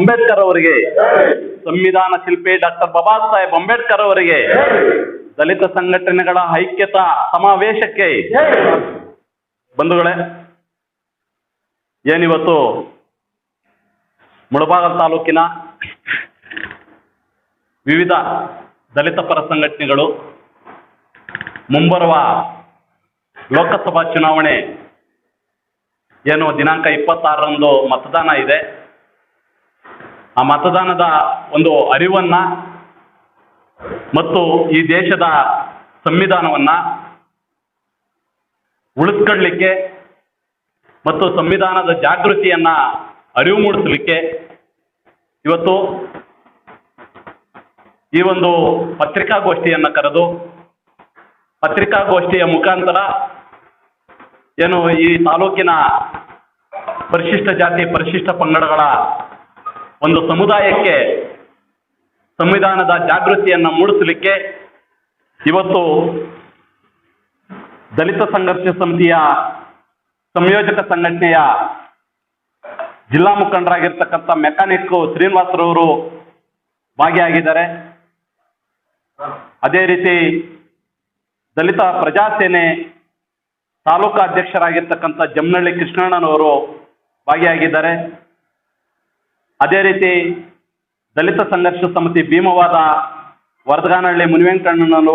ಅಂಬೇಡ್ಕರ್ ಅವರಿಗೆ, ಸಂವಿಧಾನ ಶಿಲ್ಪಿ ಡಾಕ್ಟರ್ ಬಾಬಾ ಸಾಹೇಬ್ ಅಂಬೇಡ್ಕರ್ ಅವರಿಗೆ, ದಲಿತ ಸಂಘಟನೆಗಳ ಐಕ್ಯತಾ ಸಮಾವೇಶಕ್ಕೆ ಬಂಧುಗಳೇ, ಏನಿವತ್ತು ಮುಳಬಾಗಲ್ ತಾಲೂಕಿನ ವಿವಿಧ ದಲಿತ ಪರ ಸಂಘಟನೆಗಳು ಮುಂಬರುವ ಲೋಕಸಭಾ ಚುನಾವಣೆ ಏನು ದಿನಾಂಕ ಇಪ್ಪತ್ತಾರರಂದು ಮತದಾನ ಇದೆ. ಆ ಮತದಾನದ ಒಂದು ಅರಿವನ್ನ ಮತ್ತು ಈ ದೇಶದ ಸಂವಿಧಾನವನ್ನ ಉಳಿಸ್ಕೊಳ್ಳಿಕ್ಕೆ ಮತ್ತು ಸಂವಿಧಾನದ ಜಾಗೃತಿಯನ್ನ ಅರಿವು ಮೂಡಿಸಲಿಕ್ಕೆ ಇವತ್ತು ಈ ಒಂದು ಪತ್ರಿಕಾಗೋಷ್ಠಿಯನ್ನ ಕರೆದು ಪತ್ರಿಕಾಗೋಷ್ಠಿಯ ಮುಖಾಂತರ ಏನು ಈ ತಾಲೂಕಿನ ಪರಿಶಿಷ್ಟ ಜಾತಿ ಪರಿಶಿಷ್ಟ ಪಂಗಡಗಳ ಒಂದು ಸಮುದಾಯಕ್ಕೆ ಸಂವಿಧಾನದ ಜಾಗೃತಿಯನ್ನ ಮೂಡಿಸಲಿಕ್ಕೆ ಇವತ್ತು ದಲಿತ ಸಂಘರ್ಷ ಸಮಿತಿಯ ಸಂಯೋಜಕ ಸಂಘಟನೆಯ ಜಿಲ್ಲಾ ಮುಖಂಡರಾಗಿರ್ತಕ್ಕಂಥ ಮೆಕ್ಯಾನಿಕ್ ಶ್ರೀನಿವಾಸರವರು ಭಾಗಿಯಾಗಿದ್ದಾರೆ. ಅದೇ ರೀತಿ ದಲಿತ ಪ್ರಜಾಸೇನೆ ತಾಲೂಕಾ ಅಧ್ಯಕ್ಷರಾಗಿರ್ತಕ್ಕಂಥ ಜಮ್ನಳ್ಳಿ ಕೃಷ್ಣಣ್ಣನವರು ಭಾಗಿಯಾಗಿದ್ದಾರೆ. ಅದೇ ರೀತಿ ದಲಿತ ಸಂಘರ್ಷ ಸಮಿತಿ ಭೀಮವಾದ ವರದಗಾನಹಳ್ಳಿ ಮುನಿವೆಂಕಣ್ಣನವರು,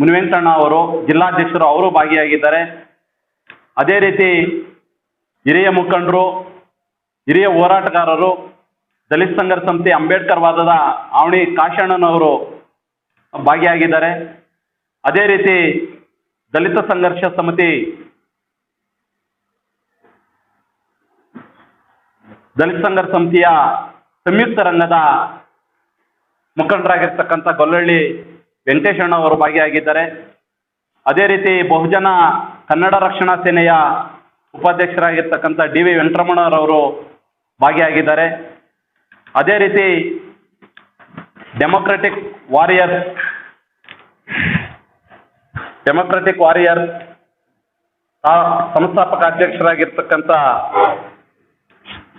ಮುನಿವೆಂಕಣ್ಣ ಅವರು, ಜಿಲ್ಲಾಧ್ಯಕ್ಷರು ಅವರು ಭಾಗಿಯಾಗಿದ್ದಾರೆ. ಅದೇ ರೀತಿ ಹಿರಿಯ ಮುಖಂಡರು, ಹಿರಿಯ ಹೋರಾಟಗಾರರು, ದಲಿತ ಸಂಘರ್ಷ ಸಮಿತಿ ಅಂಬೇಡ್ಕರ್ ವಾದದ ಆವಣಿ ಕಾಶಣ್ಣನವರು ಭಾಗಿಯಾಗಿದ್ದಾರೆ. ಅದೇ ರೀತಿ ದಲಿತ ಸಂಘರ್ಷ ಸಮಿತಿ ದಲಿತ ಸಂಘರ್ಷ ಸಮಿತಿಯ ಸಂಯುಕ್ತ ರಂಗದ ಮುಖಂಡರಾಗಿರ್ತಕ್ಕಂಥ ಗೊಲ್ಲಹಳ್ಳಿ ವೆಂಕಟೇಶಣ್ಣ ಅವರು ಭಾಗಿಯಾಗಿದ್ದಾರೆ. ಅದೇ ರೀತಿ ಬಹುಜನ ಕನ್ನಡ ರಕ್ಷಣಾ ಸೇನೆಯ ಉಪಾಧ್ಯಕ್ಷರಾಗಿರ್ತಕ್ಕಂಥ ಡಿ ವಿ ವೆಂಕಟರಮಣರವರು ಭಾಗಿಯಾಗಿದ್ದಾರೆ. ಅದೇ ರೀತಿ ಡೆಮೊಕ್ರೆಟಿಕ್ ವಾರಿಯರ್ ಡೆಮೊಕ್ರೆಟಿಕ್ ವಾರಿಯರ್ ಸಂಸ್ಥಾಪಕ ಅಧ್ಯಕ್ಷರಾಗಿರ್ತಕ್ಕಂಥ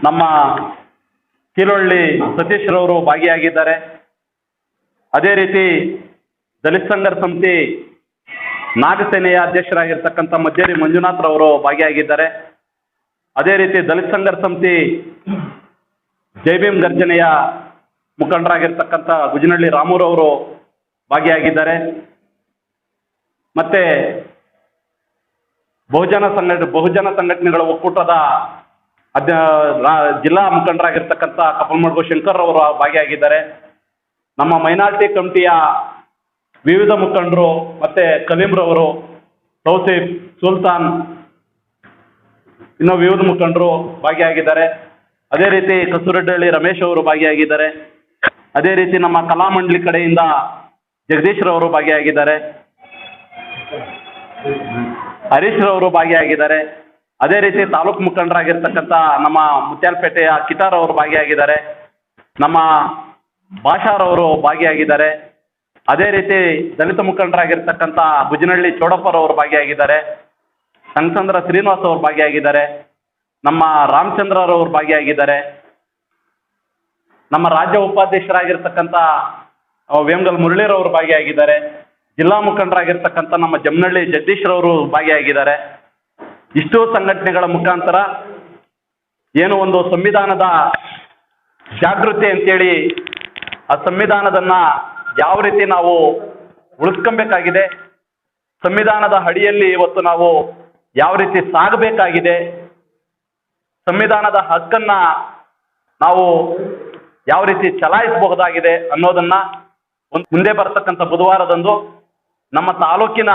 ನಮ್ಮ ಕೀಲೊಳ್ಳಿ ಸತೀಶ್ರವರು ಭಾಗಿಯಾಗಿದ್ದಾರೆ. ಅದೇ ರೀತಿ ದಲಿತ ಸಂಘರ್ಷ ಸಮಿತಿ ನಾಗಸೇನೆಯ ಅಧ್ಯಕ್ಷರಾಗಿರ್ತಕ್ಕಂಥ ಮಂಜುನಾಥ್ ಮಂಜುನಾಥ್ರವರು ಭಾಗಿಯಾಗಿದ್ದಾರೆ. ಅದೇ ರೀತಿ ದಲಿತ ಸಂಘರ್ಷ ಸಮಿತಿ ಜೈ ಭೀಮ್ ಗರ್ಜನೆಯ ಮುಖಂಡರಾಗಿರ್ತಕ್ಕಂಥ ಗುಜನಹಳ್ಳಿ ರಾಮೂರವರು ಭಾಗಿಯಾಗಿದ್ದಾರೆ. ಮತ್ತೆ ಬಹುಜನ ಸಂಘಟ ಬಹುಜನ ಸಂಘಟನೆಗಳ ಒಕ್ಕೂಟದ ಅಧ್ಯ ಜಿಲ್ಲಾ ಮುಖಂಡರಾಗಿರ್ತಕ್ಕಂಥ ಕಪಲ್ಮಡ್ಗು ಶಂಕರ್ ಅವರು ಭಾಗಿಯಾಗಿದ್ದಾರೆ. ನಮ್ಮ ಮೈನಾರಿಟಿ ಕಮಿಟಿಯ ವಿವಿಧ ಮುಖಂಡರು ಮತ್ತೆ ಕಲೀಮ್ರವರು ತೌಸೀಫ್ ಸುಲ್ತಾನ್ ಇನ್ನೂ ವಿವಿಧ ಮುಖಂಡರು ಭಾಗಿಯಾಗಿದ್ದಾರೆ. ಅದೇ ರೀತಿ ಕಸೂರಡ್ಡಳ್ಳಿ ರಮೇಶ್ ಅವರು ಭಾಗಿಯಾಗಿದ್ದಾರೆ. ಅದೇ ರೀತಿ ನಮ್ಮ ಕಲಾಮಂಡಲಿ ಕಡೆಯಿಂದ ಜಗದೀಶ್ ರವರು ಭಾಗಿಯಾಗಿದ್ದಾರೆ. ಹರೀಶ್ ರವರು ಭಾಗಿಯಾಗಿದ್ದಾರೆ. ಅದೇ ರೀತಿ ತಾಲೂಕು ಮುಖಂಡರಾಗಿರ್ತಕ್ಕಂಥ ನಮ್ಮ ಮುತ್ಯಾಲ್ಪೇಟೆಯ ಕಿತಾರ್ ಅವರು ಭಾಗಿಯಾಗಿದ್ದಾರೆ. ನಮ್ಮ ಭಾಷಾರವರು ಭಾಗಿಯಾಗಿದ್ದಾರೆ. ಅದೇ ರೀತಿ ದಲಿತ ಮುಖಂಡರಾಗಿರ್ತಕ್ಕಂಥ ಬುಜನಹಳ್ಳಿ ಚೌಡಪ್ಪರವರು ಭಾಗಿಯಾಗಿದ್ದಾರೆ. ಸಂಗಚಂದ್ರ ಶ್ರೀನಿವಾಸ್ ಅವರು ಭಾಗಿಯಾಗಿದ್ದಾರೆ. ನಮ್ಮ ರಾಮಚಂದ್ರರವರು ಭಾಗಿಯಾಗಿದ್ದಾರೆ. ನಮ್ಮ ರಾಜ್ಯ ಉಪಾಧ್ಯಕ್ಷರಾಗಿರ್ತಕ್ಕಂಥ ವೇಮಗಲ್ ಮುರಳೀರವರು ಭಾಗಿಯಾಗಿದ್ದಾರೆ. ಜಿಲ್ಲಾ ಮುಖಂಡರಾಗಿರ್ತಕ್ಕಂಥ ನಮ್ಮ ಜಮ್ನಹಳ್ಳಿ ಜಗದೀಶ್ರವರು ಭಾಗಿಯಾಗಿದ್ದಾರೆ. ಇಷ್ಟು ಸಂಘಟನೆಗಳ ಮುಖಾಂತರ ಏನು ಒಂದು ಸಂವಿಧಾನದ ಜಾಗೃತಿ ಅಂತೇಳಿ ಆ ಸಂವಿಧಾನದನ್ನ ಯಾವ ರೀತಿ ನಾವು ಉಳಿಸ್ಕೊಬೇಕಾಗಿದೆ, ಸಂವಿಧಾನದ ಅಡಿಯಲ್ಲಿ ಇವತ್ತು ನಾವು ಯಾವ ರೀತಿ ಸಾಗಬೇಕಾಗಿದೆ, ಸಂವಿಧಾನದ ಹಕ್ಕನ್ನ ನಾವು ಯಾವ ರೀತಿ ಚಲಾಯಿಸಬಹುದಾಗಿದೆ ಅನ್ನೋದನ್ನ ಒಂದು ಮುಂದೆ ಬರತಕ್ಕಂಥ ಬುಧವಾರದಂದು ನಮ್ಮ ತಾಲೂಕಿನ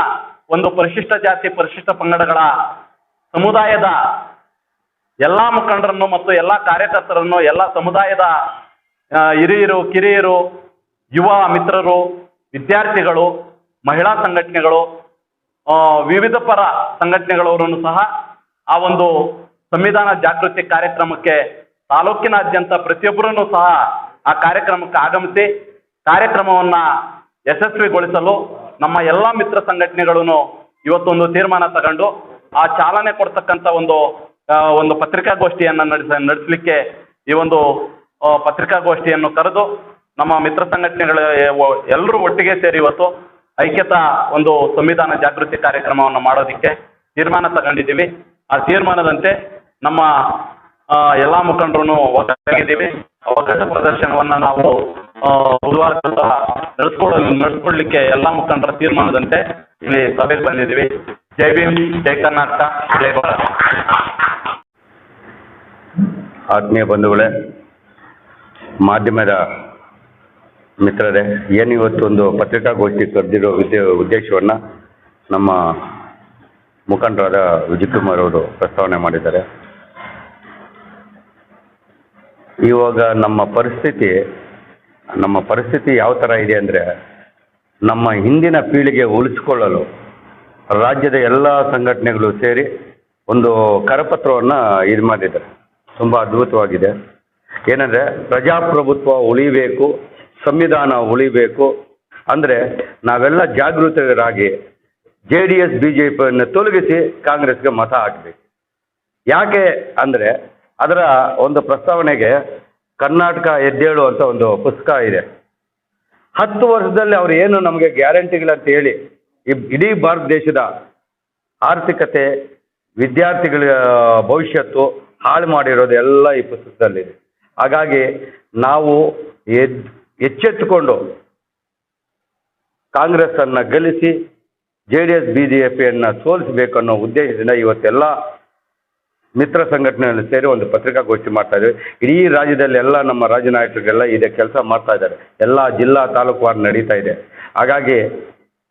ಒಂದು ಪರಿಶಿಷ್ಟ ಜಾತಿ ಪರಿಶಿಷ್ಟ ಪಂಗಡಗಳ ಸಮುದಾಯದ ಎಲ್ಲಾ ಮುಖಂಡರನ್ನು ಮತ್ತು ಎಲ್ಲ ಕಾರ್ಯಕರ್ತರನ್ನು, ಎಲ್ಲ ಸಮುದಾಯದ ಹಿರಿಯರು, ಕಿರಿಯರು, ಯುವ ಮಿತ್ರರು, ವಿದ್ಯಾರ್ಥಿಗಳು, ಮಹಿಳಾ ಸಂಘಟನೆಗಳು ವಿವಿಧ ಪರ ಸಂಘಟನೆಗಳವರನ್ನು ಸಹ ಆ ಒಂದು ಸಂವಿಧಾನ ಜಾಗೃತಿ ಕಾರ್ಯಕ್ರಮಕ್ಕೆ ತಾಲೂಕಿನಾದ್ಯಂತ ಪ್ರತಿಯೊಬ್ಬರನ್ನು ಸಹ ಆ ಕಾರ್ಯಕ್ರಮಕ್ಕೆ ಆಗಮಿಸಿ ಕಾರ್ಯಕ್ರಮವನ್ನ ಯಶಸ್ವಿಗೊಳಿಸಲು ನಮ್ಮ ಎಲ್ಲ ಮಿತ್ರ ಸಂಘಟನೆಗಳನ್ನು ಇವತ್ತೊಂದು ತೀರ್ಮಾನ ತಗೊಂಡು ಆ ಚಾಲನೆ ಕೊಡ್ತಕ್ಕಂಥ ಒಂದು ಒಂದು ಪತ್ರಿಕಾಗೋಷ್ಠಿಯನ್ನು ನಡೆಸ, ನಡೆಸಲಿಕ್ಕೆ ಈ ಒಂದು ಪತ್ರಿಕಾಗೋಷ್ಠಿಯನ್ನು ಕರೆದು ನಮ್ಮ ಮಿತ್ರ ಸಂಘಟನೆಗಳ ಎಲ್ಲರೂ ಒಟ್ಟಿಗೆ ಸೇರಿ ಇವತ್ತು ಐಕ್ಯತಾ ಒಂದು ಸಂವಿಧಾನ ಜಾಗೃತಿ ಕಾರ್ಯಕ್ರಮವನ್ನು ಮಾಡೋದಕ್ಕೆ ತೀರ್ಮಾನ ತಗೊಂಡಿದ್ದೀವಿ. ಆ ತೀರ್ಮಾನದಂತೆ ನಮ್ಮ ಎಲ್ಲಾ ಮುಖಂಡರು ಒಗ್ಗಟ್ಟಾಗಿದ್ದೀವಿ ಒಗ್ಗಟ್ಟು ಪ್ರದರ್ಶನವನ್ನ ನಾವು ಬುಧವಾರ ಸಹ ನಡೆಸ್ಕೊಳ್ಳ ನಡೆಸ್ಕೊಡ್ಲಿಕ್ಕೆ ಎಲ್ಲಾ ಮುಖಂಡರ ತೀರ್ಮಾನದಂತೆ ಇಲ್ಲಿ ಸಭೆಗೆ ಬಂದಿದ್ದೀವಿ. ಜೈ ಭೀಮ್, ಜೈ ಕರ್ನಾಟಕ, ಜೈ ಭಾರತ್. ಆತ್ಮೀಯ ಬಂಧುಗಳೇ, ಮಾಧ್ಯಮದ ಮಿತ್ರರೇ ಏನು ಇವತ್ತೊಂದು ಪತ್ರಿಕಾಗೋಷ್ಠಿ ಕರೆದಿರೋ ಉದ್ದೇ ಉದ್ದೇಶವನ್ನು ನಮ್ಮ ಮುಖಂಡರಾದ ವಿಜಯ್ ಕುಮಾರ್ ಅವರು ಪ್ರಸ್ತಾವನೆ ಮಾಡಿದ್ದಾರೆ. ಇವಾಗ ನಮ್ಮ ಪರಿಸ್ಥಿತಿ ನಮ್ಮ ಪರಿಸ್ಥಿತಿ ಯಾವ ಥರ ಇದೆ ಅಂದರೆ ನಮ್ಮ ಹಿಂದಿನ ಪೀಳಿಗೆ ಉಳಿಸ್ಕೊಳ್ಳಲು ರಾಜ್ಯದ ಎಲ್ಲ ಸಂಘಟನೆಗಳು ಸೇರಿ ಒಂದು ಕರಪತ್ರವನ್ನು ಇದು ಮಾಡಿದ್ದಾರೆ. ತುಂಬ ಅದ್ಭುತವಾಗಿದೆ. ಏನಂದರೆ ಪ್ರಜಾಪ್ರಭುತ್ವ ಉಳಿಬೇಕು, ಸಂವಿಧಾನ ಉಳಿಬೇಕು ಅಂದರೆ ನಾವೆಲ್ಲ ಜಾಗೃತರಾಗಿ J D S, B J ಪಿಯನ್ನು ತೊಲಗಿಸಿ ಕಾಂಗ್ರೆಸ್ಗೆ ಮತ ಹಾಕಬೇಕು. ಯಾಕೆ ಅಂದರೆ ಅದರ ಒಂದು ಪ್ರಸ್ತಾವನೆಗೆ ಕರ್ನಾಟಕ ಎದ್ದೇಳು ಅಂತ ಒಂದು ಪುಸ್ತಕ ಇದೆ. ಹತ್ತು ವರ್ಷದಲ್ಲಿ ಅವರು ಏನು ನಮಗೆ ಗ್ಯಾರಂಟಿಗಳಂತ ಹೇಳಿ ಇಡೀ ಭಾರತ ದೇಶದ ಆರ್ಥಿಕತೆ, ವಿದ್ಯಾರ್ಥಿಗಳ ಭವಿಷ್ಯತ್ತು ಹಾಳು ಮಾಡಿರೋದು ಎಲ್ಲ ಈ ಪುಸ್ತಕದಲ್ಲಿದೆ ಹಾಗಾಗಿ ನಾವು ಎದ್, ಎಚ್ಚೆತ್ತುಕೊಂಡು ಕಾಂಗ್ರೆಸ್ಸನ್ನು ಗೆಲ್ಲಿಸಿ, J D S, B J ಪಿಯನ್ನು ಸೋಲಿಸಬೇಕನ್ನೋ ಉದ್ದೇಶದಿಂದ ಇವತ್ತೆಲ್ಲ ಮಿತ್ರ ಸಂಘಟನೆಯಲ್ಲಿ ಸೇರಿ ಒಂದು ಪತ್ರಿಕಾಗೋಷ್ಠಿ ಮಾಡ್ತಾ ಇದ್ದೀವಿ ಇಡೀ ರಾಜ್ಯದಲ್ಲಿ ಎಲ್ಲ ನಮ್ಮ ರಾಜ್ಯ ನಾಯಕರಿಗೆಲ್ಲ ಇದೇ ಕೆಲಸ ಮಾಡ್ತಾ ಇದ್ದಾರೆ. ಎಲ್ಲ ಜಿಲ್ಲಾ ತಾಲೂಕುವಾರು ನಡೀತಾ ಇದೆ. ಹಾಗಾಗಿ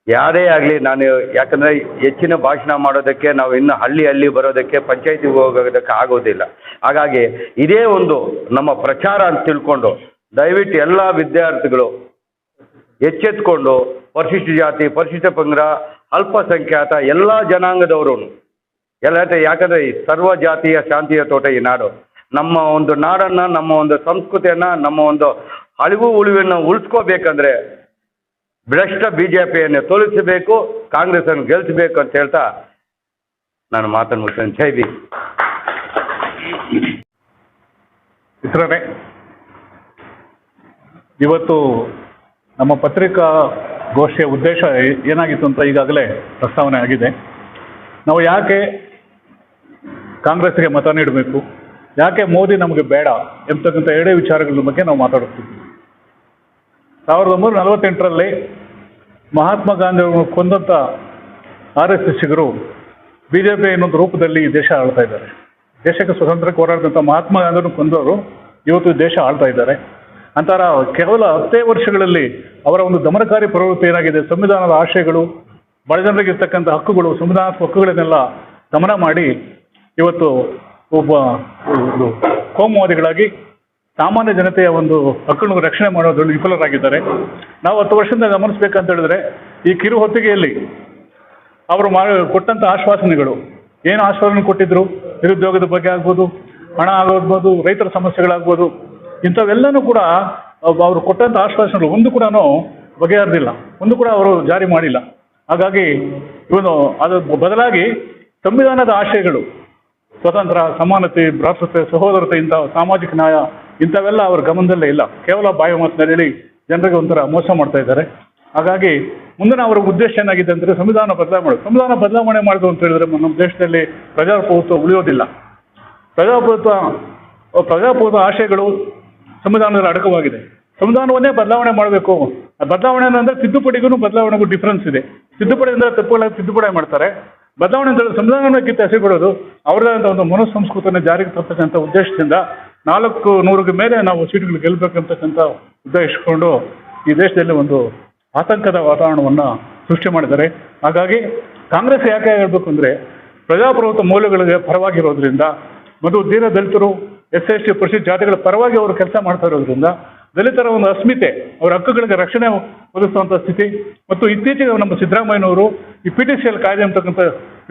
ಯಾರೇ ಆಗಲಿ ನಾನು ಯಾಕಂದರೆ ಹೆಚ್ಚಿನ ಭಾಷಣ ಮಾಡೋದಕ್ಕೆ ನಾವು ಇನ್ನು ಹಳ್ಳಿ ಹಳ್ಳಿ ಬರೋದಕ್ಕೆ ಪಂಚಾಯಿತಿಗೆ ಹೋಗೋದಕ್ಕೆ ಆಗೋದಿಲ್ಲ. ಹಾಗಾಗಿ ಇದೇ ಒಂದು ನಮ್ಮ ಪ್ರಚಾರ ಅಂತ ತಿಳ್ಕೊಂಡು ದಯವಿಟ್ಟು ಎಲ್ಲ ವಿದ್ಯಾರ್ಥಿಗಳು ಎಚ್ಚೆತ್ಕೊಂಡು ಪರಿಶಿಷ್ಟ ಜಾತಿ, ಪರಿಶಿಷ್ಟ ಪಂಗಡ, ಅಲ್ಪಸಂಖ್ಯಾತ ಎಲ್ಲ ಜನಾಂಗದವರು ಎಲ್ಲ ಯಾಕಂದ್ರೆ ಈ ಸರ್ವ ಜಾತಿಯ ಶಾಂತಿಯ ತೋಟ ಈ ನಾಡು. ನಮ್ಮ ಒಂದು ನಾಡನ್ನ, ನಮ್ಮ ಒಂದು ಸಂಸ್ಕೃತಿಯನ್ನ, ನಮ್ಮ ಒಂದು ಅಳಿವು ಉಳಿವನ್ನು ಉಳಿಸ್ಕೋಬೇಕಂದ್ರೆ ಭ್ರಷ್ಟ ಬಿ ಜೆ ಪಿಯನ್ನು ತೋಲಿಸಬೇಕು ಕಾಂಗ್ರೆಸ್ಸನ್ನು ಗೆಲ್ಲಿಸಬೇಕು ಅಂತ ಹೇಳ್ತಾ ನಾನು ಮಾತನ್ನು ಮುಗಿಸ್ತೇನೆ. ಜೈ ಬಿ ಇವತ್ತು ನಮ್ಮ ಪತ್ರಿಕಾ ಗೋಷ್ಠಿಯ ಉದ್ದೇಶ ಏನಾಗಿತ್ತು ಅಂತ ಈಗಾಗಲೇ ಪ್ರಸ್ತಾವನೆ ಆಗಿದೆ. ನಾವು ಯಾಕೆ ಕಾಂಗ್ರೆಸ್ಗೆ ಮತ ನೀಡಬೇಕು. ಯಾಕೆ ಮೋದಿ ನಮಗೆ ಬೇಡ ಎಂಬತಕ್ಕಂಥ ಎರಡೇ ವಿಚಾರಗಳ ಬಗ್ಗೆ ನಾವು ಮಾತಾಡುತ್ತಿದ್ವಿ ಸಾವಿರದ ಒಂಬೈನೂರ ನಲವತ್ತೆಂಟರಲ್ಲಿ ಮಹಾತ್ಮ ಗಾಂಧಿ ಅವರು ಕೊಂದಂಥ ಆರ್ ಎಸ್ ಎಸ್ಸಿಗರು ಬಿ ಜೆ ಪಿ ಇನ್ನೊಂದು ರೂಪದಲ್ಲಿ ದೇಶ ಆಳ್ತಾ ಇದ್ದಾರೆ. ದೇಶಕ್ಕೆ ಸ್ವತಂತ್ರಕ್ಕೆ ಹೋರಾಡಿದಂಥ ಮಹಾತ್ಮ ಗಾಂಧಿಯನ್ನು ಕೊಂದವರು ಇವತ್ತು ದೇಶ ಆಳ್ತಾ ಇದ್ದಾರೆ. ಅಂತಾರ ಕೇವಲ ಹತ್ತೇ ವರ್ಷಗಳಲ್ಲಿ ಅವರ ಒಂದು ದಮನಕಾರಿ ಪ್ರವೃತ್ತಿ ಏನಾಗಿದೆ? ಸಂವಿಧಾನದ ಆಶಯಗಳು, ಬಡ ಜನರಿಗೆ ಇರ್ತಕ್ಕಂಥ ಹಕ್ಕುಗಳು ಸಂವಿಧಾನದ ಹಕ್ಕುಗಳನ್ನೆಲ್ಲ ದಮನ ಮಾಡಿ ಇವತ್ತು ಒಬ್ಬ ಒಂದು ಕೋಮುವಾದಿಗಳಾಗಿ ಸಾಮಾನ್ಯ ಜನತೆಯ ಒಂದು ಹಕ್ಕನ್ನು ರಕ್ಷಣೆ ಮಾಡೋದ್ರಲ್ಲಿ ವಿಫಲರಾಗಿದ್ದಾರೆ. ನಾವು ಹತ್ತು ವರ್ಷದಿಂದ ಗಮನಿಸ್ಬೇಕಂತ ಹೇಳಿದ್ರೆ, ಈ ಕಿರು ಹೊತ್ತಿಗೆಯಲ್ಲಿ ಅವರು ಮಾ ಕೊಟ್ಟಂಥ ಆಶ್ವಾಸನೆಗಳು, ಏನು ಆಶ್ವಾಸನೆ ಕೊಟ್ಟಿದ್ರು? ನಿರುದ್ಯೋಗದ ಬಗ್ಗೆ ಆಗ್ಬೋದು, ಹಣ ಆಗೋದ್ಬೋದು ರೈತರ ಸಮಸ್ಯೆಗಳಾಗ್ಬೋದು, ಇಂಥವೆಲ್ಲನೂ ಕೂಡ ಅವರು ಕೊಟ್ಟಂಥ ಆಶ್ವಾಸನೆಗಳು ಒಂದು ಕೂಡ ಬಗೆಹರಿದಿಲ್ಲ. ಒಂದು ಕೂಡ ಅವರು ಜಾರಿ ಮಾಡಿಲ್ಲ. ಹಾಗಾಗಿ ಇವನು ಅದರ ಬದಲಾಗಿ ಸಂವಿಧಾನದ ಆಶಯಗಳು ಸ್ವತಂತ್ರ, ಸಮಾನತೆ, ಭ್ರಾತೃತ್ವ ಸಹೋದರತೆ ಇಂಥ ಸಾಮಾಜಿಕ ನ್ಯಾಯ ಇಂಥವೆಲ್ಲ ಅವರ ಗಮನದಲ್ಲೇ ಇಲ್ಲ. ಕೇವಲ ಬಾಯಿ ಮಾತಿನಲ್ಲಿ ಹೇಳಿ ಜನರಿಗೆ ಒಂಥರ ಮೋಸ ಮಾಡ್ತಾ ಇದ್ದಾರೆ. ಹಾಗಾಗಿ ಮುಂದಿನ ಅವರ ಉದ್ದೇಶ ಏನಾಗಿದೆ ಅಂದರೆ ಸಂವಿಧಾನ ಬದಲಾವಣೆ ಸಂವಿಧಾನ ಬದಲಾವಣೆ ಮಾಡೋದು ಅಂತ ಹೇಳಿದ್ರೆ ನಮ್ಮ ದೇಶದಲ್ಲಿ ಪ್ರಜಾಪ್ರಭುತ್ವ ಉಳಿಯೋದಿಲ್ಲ. ಪ್ರಜಾಪ್ರಭುತ್ವ ಪ್ರಜಾಪ್ರಭುತ್ವ ಆಶಯಗಳು ಸಂವಿಧಾನದಲ್ಲಿ ಅಡಕವಾಗಿದೆ. ಸಂವಿಧಾನವನ್ನೇ ಬದಲಾವಣೆ ಮಾಡಬೇಕು. ಬದಲಾವಣೆ ಅಂದರೆ ತಿದ್ದುಪಡಿಗೂ ಬದಲಾವಣೆಗೂ ಡಿಫ್ರೆನ್ಸ್ ಇದೆ. ತಿದ್ದುಪಡಿ ಅಂದರೆ ತಪ್ಪುಗಳ ತಿದ್ದುಪಡಿ ಮಾಡ್ತಾರೆ. ಬದಲಾವಣೆ ಅಂತ ಸಂವಿಧಾನವನ್ನು ಕೊಡೋದು ಎಸೆಗೊಳ್ಳೋದು ಅವರದಂಥ ಒಂದು ಮನಸ್ಸಂಸ್ಕೃತಿಯನ್ನು ಜಾರಿಗೆ ತರ್ತಕ್ಕಂಥ ಉದ್ದೇಶದಿಂದ ನಾಲ್ಕು ನೂರಿಗೆ ಮೇಲೆ ನಾವು ಸೀಟುಗಳು ಗೆಲ್ಲಬೇಕಂತಕ್ಕಂಥ ಉದ್ದೇಶ ಇಟ್ಕೊಂಡು ಈ ದೇಶದಲ್ಲಿ ಒಂದು ಆತಂಕದ ವಾತಾವರಣವನ್ನು ಸೃಷ್ಟಿ ಮಾಡಿದ್ದಾರೆ. ಹಾಗಾಗಿ ಕಾಂಗ್ರೆಸ್ ಯಾಕೆ ಹೇಳಬೇಕು ಅಂದರೆ ಪ್ರಜಾಪ್ರಭುತ್ವ ಮೌಲ್ಯಗಳಿಗೆ ಪರವಾಗಿರೋದ್ರಿಂದ ಮತ್ತು ದೀನ ದಲಿತರು ಎಸ್ ಎಸ್ ಟಿ ಪರಿಶಿಷ್ಟ ಜಾತಿಗಳ ಪರವಾಗಿ ಅವರು ಕೆಲಸ ಮಾಡ್ತಾ ಇರೋದ್ರಿಂದ ದಲಿತರ ಒಂದು ಅಸ್ಮಿತೆ, ಅವರ ಹಕ್ಕುಗಳಿಗೆ ರಕ್ಷಣೆ ಒದಗಿಸುವಂಥ ಸ್ಥಿತಿ. ಮತ್ತು ಇತ್ತೀಚೆಗೆ ನಮ್ಮ ಸಿದ್ದರಾಮಯ್ಯನವರು ಈ ಪಿ ಟಿ ಸಿ ಎಲ್ ಕಾಯ್ದೆ ಅಂತಕ್ಕಂಥ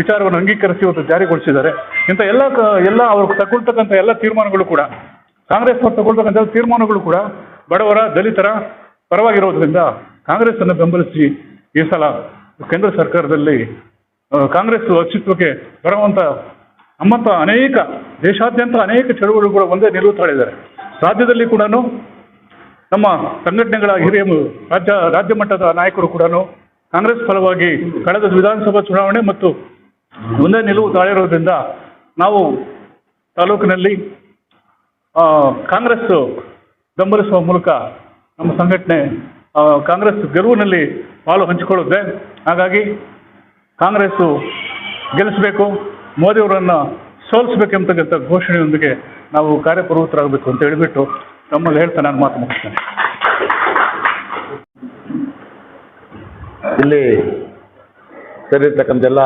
ವಿಚಾರವನ್ನು ಅಂಗೀಕರಿಸಿ ಇವತ್ತು ಜಾರಿಗೊಳಿಸಿದ್ದಾರೆ. ಇಂಥ ಎಲ್ಲ ಎಲ್ಲ ಅವರು ತಗೊಳ್ತಕ್ಕಂಥ ಎಲ್ಲ ತೀರ್ಮಾನಗಳು ಕೂಡ, ಕಾಂಗ್ರೆಸ್ ಅವರು ತಗೊಳ್ತಕ್ಕಂಥ ತೀರ್ಮಾನಗಳು ಕೂಡ ಬಡವರ, ದಲಿತರ ಪರವಾಗಿರೋದ್ರಿಂದ ಕಾಂಗ್ರೆಸ್ ಅನ್ನು ಬೆಂಬಲಿಸಿ ಈ ಸಲ ಕೇಂದ್ರ ಸರ್ಕಾರದಲ್ಲಿ ಕಾಂಗ್ರೆಸ್ ಅಸ್ತಿತ್ವಕ್ಕೆ ಬರುವಂತ ನಮ್ಮಂಥ ಅನೇಕ, ದೇಶಾದ್ಯಂತ ಅನೇಕ ಚಳುವಳಿಗಳು ಒಂದೇ ನಿಲುವು ತಾಳಿದ್ದಾರೆ. ರಾಜ್ಯದಲ್ಲಿ ಕೂಡ ನಮ್ಮ ಸಂಘಟನೆಗಳ ಹಿರಿಯ ರಾಜ್ಯ ರಾಜ್ಯ ಮಟ್ಟದ ನಾಯಕರು ಕೂಡ ಕಾಂಗ್ರೆಸ್ ಪರವಾಗಿ ಕಳೆದ ವಿಧಾನಸಭಾ ಚುನಾವಣೆ ಮತ್ತು ಮುಂದೆ ನಿಲುವು ತಾಳಿರೋದ್ರಿಂದ ನಾವು ತಾಲೂಕಿನಲ್ಲಿ ಕಾಂಗ್ರೆಸ್ ಬೆಂಬಲಿಸುವ ಮೂಲಕ ನಮ್ಮ ಸಂಘಟನೆ ಕಾಂಗ್ರೆಸ್ ಗೆಲುವಿನಲ್ಲಿ ಪಾಲು ಹಂಚಿಕೊಳ್ಳುತ್ತೆ. ಹಾಗಾಗಿ ಕಾಂಗ್ರೆಸ್ಸು ಗೆಲ್ಲಿಸಬೇಕು, ಮೋದಿಯವರನ್ನು ಸೋಲಿಸಬೇಕೆಂಬತಕ್ಕಂಥ ಘೋಷಣೆಯೊಂದಿಗೆ ನಾವು ಕಾರ್ಯಪ್ರವೃತ್ತರಾಗಬೇಕು ಅಂತ ಹೇಳಿಬಿಟ್ಟು ತಮ್ಮಲ್ಲಿ ಹೇಳ್ತಾ ನಾನು ಮಾತು ಮುಗಿಸ್ತೇನೆ. ಇಲ್ಲಿ ಸೇರಿರ್ತಕ್ಕಂಥೆಲ್ಲ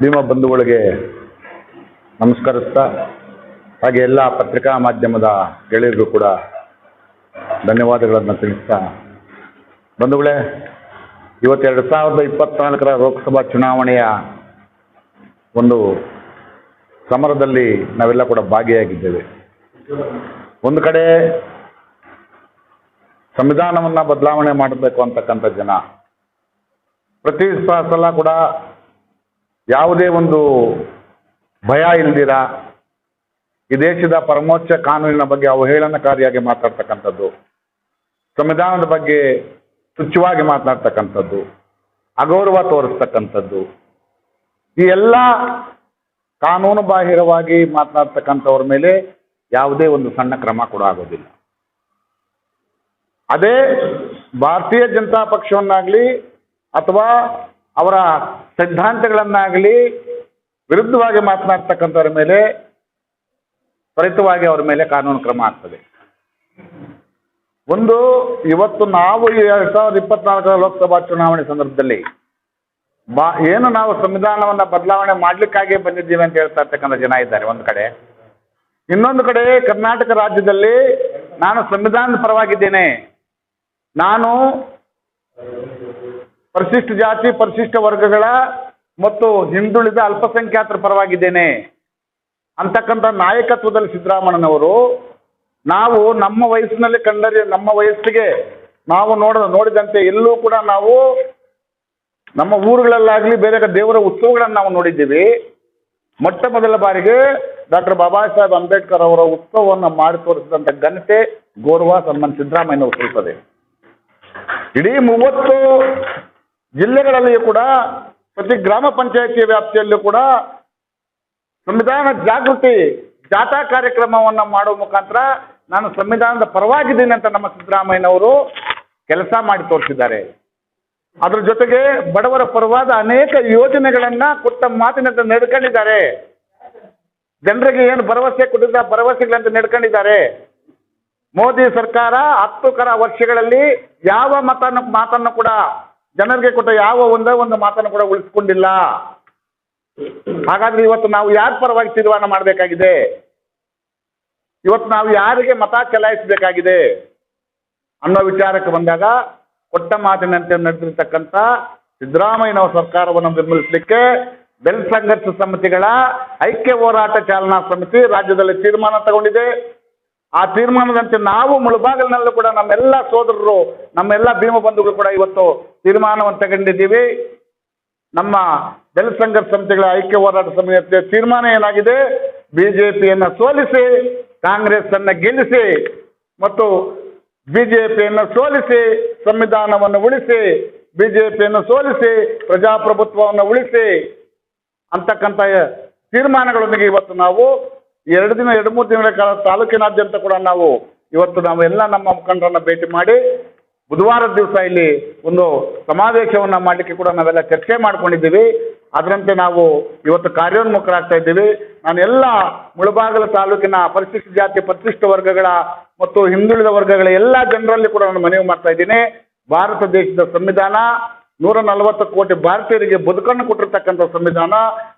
ಭೀಮಾ ಬಂಧುಗಳಿಗೆ ನಮಸ್ಕರಿಸ್ತಾ, ಹಾಗೆ ಎಲ್ಲ ಪತ್ರಿಕಾ ಮಾಧ್ಯಮದ ಗೆಳೆಯರಿಗೂ ಕೂಡ ಧನ್ಯವಾದಗಳನ್ನು ತಿಳಿಸ್ತಾ. ಬಂಧುಗಳೇ, ಇವತ್ತೆರಡು ಸಾವಿರದ ಇಪ್ಪತ್ನಾಲ್ಕರ ಲೋಕಸಭಾ ಚುನಾವಣೆಯ ಒಂದು ಸಮರದಲ್ಲಿ ನಾವೆಲ್ಲ ಕೂಡ ಭಾಗಿಯಾಗಿದ್ದೇವೆ. ಒಂದು ಕಡೆ ಸಂವಿಧಾನವನ್ನ ಬದಲಾವಣೆ ಮಾಡಬೇಕು ಅಂತಕ್ಕಂಥ ಜನ. ಪ್ರತಿ ಸಲ ಕೂಡ ಯಾವುದೇ ಒಂದು ಭಯ ಇಲ್ದಿರ? ಈ ದೇಶದ ಪರಮೋಚ್ಚ ಕಾನೂನಿನ ಬಗ್ಗೆ ಅವಹೇಳನಕಾರಿಯಾಗಿ ಮಾತಾಡ್ತಕ್ಕಂಥದ್ದು. ಸಂವಿಧಾನದ ಬಗ್ಗೆ ತುಚ್ಛವಾಗಿ ಮಾತನಾಡ್ತಕ್ಕಂಥದ್ದು ಅಗೌರವ ತೋರಿಸ್ತಕ್ಕಂಥದ್ದು. ಈ ಎಲ್ಲ ಕಾನೂನು ಬಾಹಿರವಾಗಿ ಮಾತನಾಡ್ತಕ್ಕಂಥವ್ರ ಮೇಲೆ ಯಾವುದೇ ಒಂದು ಸಣ್ಣ ಕ್ರಮ ಕೂಡ ಆಗೋದಿಲ್ಲ. ಅದೇ ಭಾರತೀಯ ಜನತಾ ಪಕ್ಷವನ್ನಾಗಲಿ ಅಥವಾ ಅವರ ಸಿದ್ಧಾಂತಗಳನ್ನಾಗಲಿ ವಿರುದ್ಧವಾಗಿ ಮಾತನಾಡ್ತಕ್ಕಂಥವ್ರ ಮೇಲೆ ತ್ವರಿತವಾಗಿ ಅವರ ಮೇಲೆ ಕಾನೂನು ಕ್ರಮ ಆಗ್ತದೆ. ಒಂದು ಇವತ್ತು ನಾವು ಎರಡ್ ಸಾವಿರದ ಇಪ್ಪತ್ನಾಲ್ಕರ ಲೋಕಸಭಾ ಚುನಾವಣೆ ಸಂದರ್ಭದಲ್ಲಿ ಬಾ, ಏನು ನಾವು ಸಂವಿಧಾನವನ್ನ ಬದಲಾವಣೆ ಮಾಡ್ಲಿಕ್ಕಾಗಿ ಬಂದಿದ್ದೀವಿ ಅಂತ ಹೇಳ್ತಾ ಇರ್ತಕ್ಕಂಥ ಜನ ಇದ್ದಾರೆ ಒಂದು ಕಡೆ. ಇನ್ನೊಂದು ಕಡೆ ಕರ್ನಾಟಕ ರಾಜ್ಯದಲ್ಲಿ ನಾನು ಸಂವಿಧಾನದ ಪರವಾಗಿದ್ದೇನೆ. ನಾನು ಪರಿಶಿಷ್ಟ ಜಾತಿ, ಪರಿಶಿಷ್ಟ ವರ್ಗಗಳ ಮತ್ತು ಹಿಂದುಳಿದ ಅಲ್ಪಸಂಖ್ಯಾತರ ಪರವಾಗಿದ್ದೇನೆ. ಅಂತಕ್ಕಂಥ ನಾಯಕತ್ವದಲ್ಲಿ ಸಿದ್ದರಾಮಣ್ಣನವರು ನಾವು ನಮ್ಮ ವಯಸ್ಸಿನಲ್ಲಿ ಕಂಡರೆ, ನಮ್ಮ ವಯಸ್ಸಿಗೆ ನಾವು ನೋಡ, ನೋಡಿದಂತೆ ಎಲ್ಲೂ ಕೂಡ ನಾವು ನಮ್ಮ ಊರುಗಳಲ್ಲಾಗಲಿ ಬೇರೆ ದೇವರ ಉತ್ಸವಗಳನ್ನು ನಾವು ನೋಡಿದ್ದೀವಿ. ಮೊಟ್ಟ ಮೊದಲ ಬಾರಿಗೆ ಡಾಕ್ಟರ್ ಬಾಬಾ ಸಾಹೇಬ್ ಅಂಬೇಡ್ಕರ್ ಅವರ ಉತ್ಸವವನ್ನು ಮಾಡಿ ತೋರಿಸಿದಂಥ ಘನತೆ ಗೌರವ ಸನ್ಮಾನ್ ಸಿದ್ದರಾಮಯ್ಯನವರು ಸಲ್ತದೆ ಇಡೀ ಮೂವತ್ತು ಜಿಲ್ಲೆಗಳಲ್ಲಿಯೂ ಕೂಡ, ಪ್ರತಿ ಗ್ರಾಮ ಪಂಚಾಯಿತಿ ವ್ಯಾಪ್ತಿಯಲ್ಲೂ ಕೂಡ ಸಂವಿಧಾನ ಜಾಗೃತಿ ಜಾಥಾ ಕಾರ್ಯಕ್ರಮವನ್ನು ಮಾಡುವ ಮುಖಾಂತರ ನಾನು ಸಂವಿಧಾನದ ಪರವಾಗಿದ್ದೀನಿ ಅಂತ ನಮ್ಮ ಸಿದ್ದರಾಮಯ್ಯನವರು ಕೆಲಸ ಮಾಡಿ ತೋರಿಸಿದ್ದಾರೆ. ಅದ್ರ ಜೊತೆಗೆ ಬಡವರ ಪರವಾದ ಅನೇಕ ಯೋಜನೆಗಳನ್ನ ಕೊಟ್ಟ ಮಾತಿನಂತೆ ನಡ್ಕೊಂಡಿದ್ದಾರೆ. ಜನರಿಗೆ ಏನು ಭರವಸೆ ಕೊಟ್ಟಿದ್ದ ಭರವಸೆಗಳಂತ ನಡ್ಕೊಂಡಿದ್ದಾರೆ. ಮೋದಿ ಸರ್ಕಾರ ಹತ್ತು ಕರ ವರ್ಷಗಳಲ್ಲಿ ಯಾವ ಮತನ, ಮಾತನ್ನು ಕೂಡ ಜನರಿಗೆ ಕೊಟ್ಟ ಯಾವ ಒಂದೇ ಒಂದು ಮಾತನ್ನು ಕೂಡ ಉಳಿಸ್ಕೊಂಡಿಲ್ಲ. ಹಾಗಾದ್ರೆ ಇವತ್ತು ನಾವು ಯಾರ ಪರವಾಗಿ ತೀರ್ಮಾನ ಮಾಡಬೇಕಾಗಿದೆ? ಇವತ್ತು ನಾವು ಯಾರಿಗೆ ಮತ ಚಲಾಯಿಸಬೇಕಾಗಿದೆ? ಅನ್ನೋ ವಿಚಾರಕ್ಕೆ ಬಂದಾಗ ಕೊಟ್ಟ ಮಾತಿನಂತೆ ನಡೆದಿರ್ತಕ್ಕಂಥ ಸಿದ್ದರಾಮಯ್ಯನವರ ಸರ್ಕಾರವನ್ನು ಬೆಂಬಲಿಸಲಿಕ್ಕೆ ಬೆಲ್ ಸಂಘರ್ಷ ಸಮಿತಿಗಳ ಐಕ್ಯ ಹೋರಾಟ ಚಾಲನಾ ಸಮಿತಿ ರಾಜ್ಯದಲ್ಲಿ ತೀರ್ಮಾನ ತಗೊಂಡಿದೆ. ಆ ತೀರ್ಮಾನದಂತೆ ನಾವು ಮುಳುಬಾಗಿಲಿನಲ್ಲೂ ಕೂಡ ನಮ್ಮೆಲ್ಲ ಸೋದರರು, ನಮ್ಮೆಲ್ಲ ಭೀಮ ಬಂಧುಗಳು ಕೂಡ ಇವತ್ತು ತೀರ್ಮಾನವನ್ನು ತಗೊಂಡಿದ್ದೀವಿ ನಮ್ಮ ಬೆಲ್ ಸಂಘರ್ಷ ಸಮಿತಿಗಳ ಐಕ್ಯ ಹೋರಾಟ ಸಮಿತಿಯ ತೀರ್ಮಾನ ಏನಾಗಿದೆ? ಬಿಜೆಪಿಯನ್ನು ಸೋಲಿಸಿ ಕಾಂಗ್ರೆಸ್ ಅನ್ನ ಗೆಲ್ಲಿಸಿ ಮತ್ತು ಬಿಜೆಪಿಯನ್ನು ಸೋಲಿಸಿ, ಸಂವಿಧಾನವನ್ನು ಉಳಿಸಿ, ಬಿಜೆಪಿಯನ್ನು ಸೋಲಿಸಿ, ಪ್ರಜಾಪ್ರಭುತ್ವವನ್ನು ಉಳಿಸಿ ಅಂತಕ್ಕಂಥ ತೀರ್ಮಾನಗಳೊಂದಿಗೆ ಇವತ್ತು ನಾವು ಎರಡು ದಿನ, ಎರಡು ಮೂರು ದಿನಗಳ ಕಾಲ ತಾಲೂಕಿನಾದ್ಯಂತ ಕೂಡ ನಾವು ಇವತ್ತು ನಾವು ಎಲ್ಲ ನಮ್ಮ ಮುಖಂಡರನ್ನ ಭೇಟಿ ಮಾಡಿ ಬುಧವಾರದ ದಿವಸ ಇಲ್ಲಿ ಒಂದು ಸಮಾವೇಶವನ್ನ ಮಾಡಲಿಕ್ಕೆ ಕೂಡ ನಾವೆಲ್ಲ ಚರ್ಚೆ ಮಾಡ್ಕೊಂಡಿದ್ದೀವಿ. ಅದರಂತೆ ನಾವು ಇವತ್ತು ಕಾರ್ಯೋನ್ಮುಖರಾಗ್ತಾ ಇದ್ದೀವಿ. ನಾನು ಎಲ್ಲ ಮುಳಬಾಗಲ ತಾಲೂಕಿನ ಪರಿಶಿಷ್ಟ ಜಾತಿ, ಪರಿಶಿಷ್ಟ ವರ್ಗಗಳ ಮತ್ತು ಹಿಂದುಳಿದ ವರ್ಗಗಳ ಎಲ್ಲ ಜನರಲ್ಲಿ ಕೂಡ ನಾನು ಮನವಿ ಮಾಡ್ತಾ ಇದ್ದೀನಿ. ಭಾರತ ದೇಶದ ಸಂವಿಧಾನ ನೂರ ನಲವತ್ತು ಕೋಟಿ ಭಾರತೀಯರಿಗೆ ಬದುಕನ್ನು ಕೊಟ್ಟಿರ್ತಕ್ಕಂಥ ಸಂವಿಧಾನ,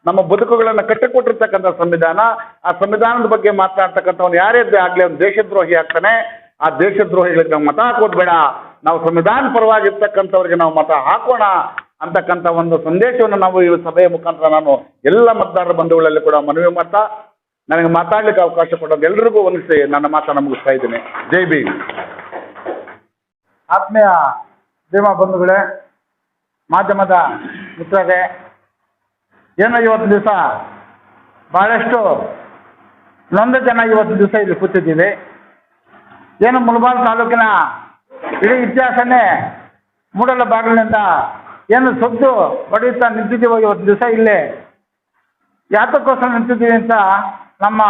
ನಮ್ಮ ಬದುಕುಗಳನ್ನು ಕಟ್ಟಿಕೊಟ್ಟಿರ್ತಕ್ಕಂಥ ಸಂವಿಧಾನ, ಆ ಸಂವಿಧಾನದ ಬಗ್ಗೆ ಮಾತನಾಡ್ತಕ್ಕಂಥವ್ನು ಯಾರೇ ಆಗಲಿ ಅವ್ನು ದೇಶದ್ರೋಹಿ ಆಗ್ತಾನೆ. ಆ ದೇಶದ್ರೋಹಿಗಳಿಗೆ ನಾವು ಮತ ಹಾಕೋದು ಬೇಡ ನಾವು ಸಂವಿಧಾನ ಪರವಾಗಿರ್ತಕ್ಕಂಥವ್ರಿಗೆ ನಾವು ಮತ ಹಾಕೋಣ ಅಂತಕ್ಕಂಥ ಒಂದು ಸಂದೇಶವನ್ನು ನಾವು ಈ ಸಭೆಯ ಮುಖಾಂತರ ನಾನು ಎಲ್ಲ ಮತದಾರರ ಬಂಧುಗಳಲ್ಲಿ ಕೂಡ ಮನವಿ ಮಾಡ್ತಾ, ನನಗೆ ಮಾತಾಡ್ಲಿಕ್ಕೆ ಅವಕಾಶ ಕೊಡೋದು ಎಲ್ರಿಗೂ ವಂದಿಸಿ ನನ್ನ ಮಾತನ್ನು ಮುಗಿಸ್ತಾ ಇದ್ದೀನಿ. ಜೈ ಬಿ ಆತ್ಮೀಯ ಭೀಮಾ ಬಂಧುಗಳೇ ಮಾಧ್ಯಮದ ಮಿತ್ರರೇ, ಏನೋ ಇವತ್ತು ದಿವಸ ಬಹಳಷ್ಟು ನೊಂದ ಜನ ಇವತ್ತು ದಿವಸ ಇಲ್ಲಿ ಕೂತಿದ್ದೀವಿ. ಏನು ಮುಳಬಾಲ್ ತಾಲೂಕಿನ ಇಡೀ ಇತಿಹಾಸನೇ ಮೂಡಲ ಬಾಗಿಲಿನಿಂದ ಏನು ಸದ್ದು ಹೊಡೆಯುತ್ತಾ ನಿಂತಿದ್ದೀವೋ ಇವತ್ತು ದಿವಸ ಇಲ್ಲಿ? ಯಾತಕ್ಕೋಸ್ಕರ ನಿಂತಿದ್ದೀವಿ ಅಂತ ನಮ್ಮ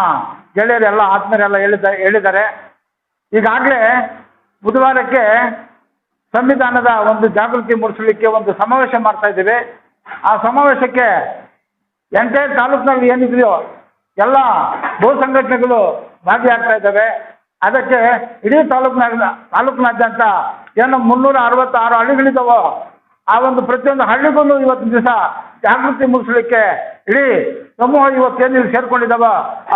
ಗೆಳೆಯರೆಲ್ಲ, ಆತ್ಮೀಯರೆಲ್ಲ ಹೇಳಿದ, ಹೇಳಿದ್ದಾರೆ. ಈಗಾಗಲೇ ಬುಧವಾರಕ್ಕೆ ಸಂವಿಧಾನದ ಒಂದು ಜಾಗೃತಿ ಮೂಡಿಸಲಿಕ್ಕೆ ಒಂದು ಸಮಾವೇಶ ಮಾಡ್ತಾ ಇದ್ದೇವೆ. ಆ ಸಮಾವೇಶಕ್ಕೆ ಎಂಟೈರ್ ತಾಲೂಕಿನಲ್ಲಿ ಏನಿದೆಯೋ ಎಲ್ಲ ಬಹು ಸಂಘಟನೆಗಳು ಭಾಗಿಯಾಗ್ತಾ ಇದ್ದಾವೆ. ಅದಕ್ಕೆ ಇಡೀ ತಾಲೂಕಿನ ತಾಲೂಕಿನಾದ್ಯಂತ ಏನು ಮುನ್ನೂರ ಅರವತ್ತಾರು ಹಳ್ಳಿಗಳಿದ್ದಾವೋ ಆ ಒಂದು ಪ್ರತಿಯೊಂದು ಹಳ್ಳಿಗೂ ಇವತ್ತು ದಿವಸ ಜಾಗೃತಿ ಮೂಡಿಸಲಿಕ್ಕೆ ಇಡೀ ಸಮೂಹ ಇವತ್ತು ಏನು ಸೇರ್ಕೊಂಡಿದ್ದಾವ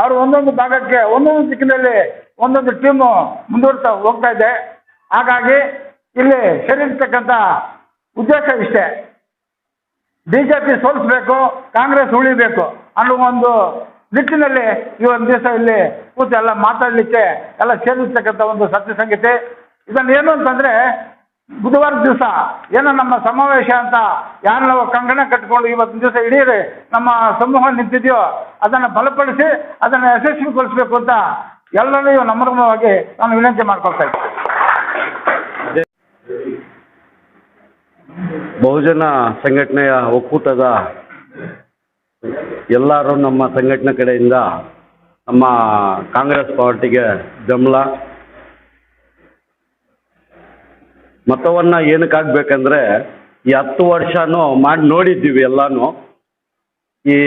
ಅವರು ಒಂದೊಂದು ಭಾಗಕ್ಕೆ ಒಂದೊಂದು ದಿಕ್ಕಿನಲ್ಲಿ ಒಂದೊಂದು ಟೀಮು ಮುಂದುವರಿತಾ ಹೋಗ್ತಾ ಇದೆ. ಹಾಗಾಗಿ ಇಲ್ಲಿ ಸೇರಿರ್ತಕ್ಕಂಥ ಉದ್ದೇಶ ಇಷ್ಟೇ. ಪಿ ಸೋಲಿಸ್ಬೇಕು, ಕಾಂಗ್ರೆಸ್ ಉಳಿಬೇಕು ಅನ್ನೋ ಒಂದು ನಿಟ್ಟಿನಲ್ಲಿ ಈ ಒಂದು ದಿವಸ ಇಲ್ಲಿ ಕೂತು ಎಲ್ಲ ಮಾತಾಡಲಿಕ್ಕೆ ಎಲ್ಲ ಸೇರಿರ್ತಕ್ಕಂಥ ಒಂದು ಸತ್ಯ ಸಂಗತಿ. ಇದನ್ನು ಏನು ಅಂತಂದ್ರೆ, ಬುಧವಾರ ದಿವಸ ಏನೋ ನಮ್ಮ ಸಮಾವೇಶ ಅಂತ ಯಾರು ಕಂಗಣ ಕಟ್ಕೊಂಡು ಇವತ್ತು ದಿವಸ ಇಡೀ ನಮ್ಮ ಸಮೂಹ ನಿಂತಿದೆಯೋ ಅದನ್ನು ಬಲಪಡಿಸಿ ಅದನ್ನು ಯಶಸ್ವಿಗೊಳಿಸಬೇಕು ಅಂತ ಎಲ್ಲರಿಗೂ ನಮ್ರಮವಾಗಿ ನಾನು ವಿನಂತಿ ಮಾಡ್ಕೊಳ್ತಾ ಇದ್ದೀನಿ. ಬಹುಜನ ಸಂಘಟನೆಯ ಒಕ್ಕೂಟದ ಎಲ್ಲರೂ ನಮ್ಮ ಸಂಘಟನೆ ಕಡೆಯಿಂದ ನಮ್ಮ ಕಾಂಗ್ರೆಸ್ ಪಾರ್ಟಿಗೆ ಬೆಂಬಲ. ಮತವನ್ನು ಏನಕ್ಕೆ ಆಗ್ಬೇಕಂದ್ರೆ ಈ ಹತ್ತು ವರ್ಷನೂ ಮಾಡಿ ನೋಡಿದ್ದೀವಿ ಎಲ್ಲಾನು. ಈ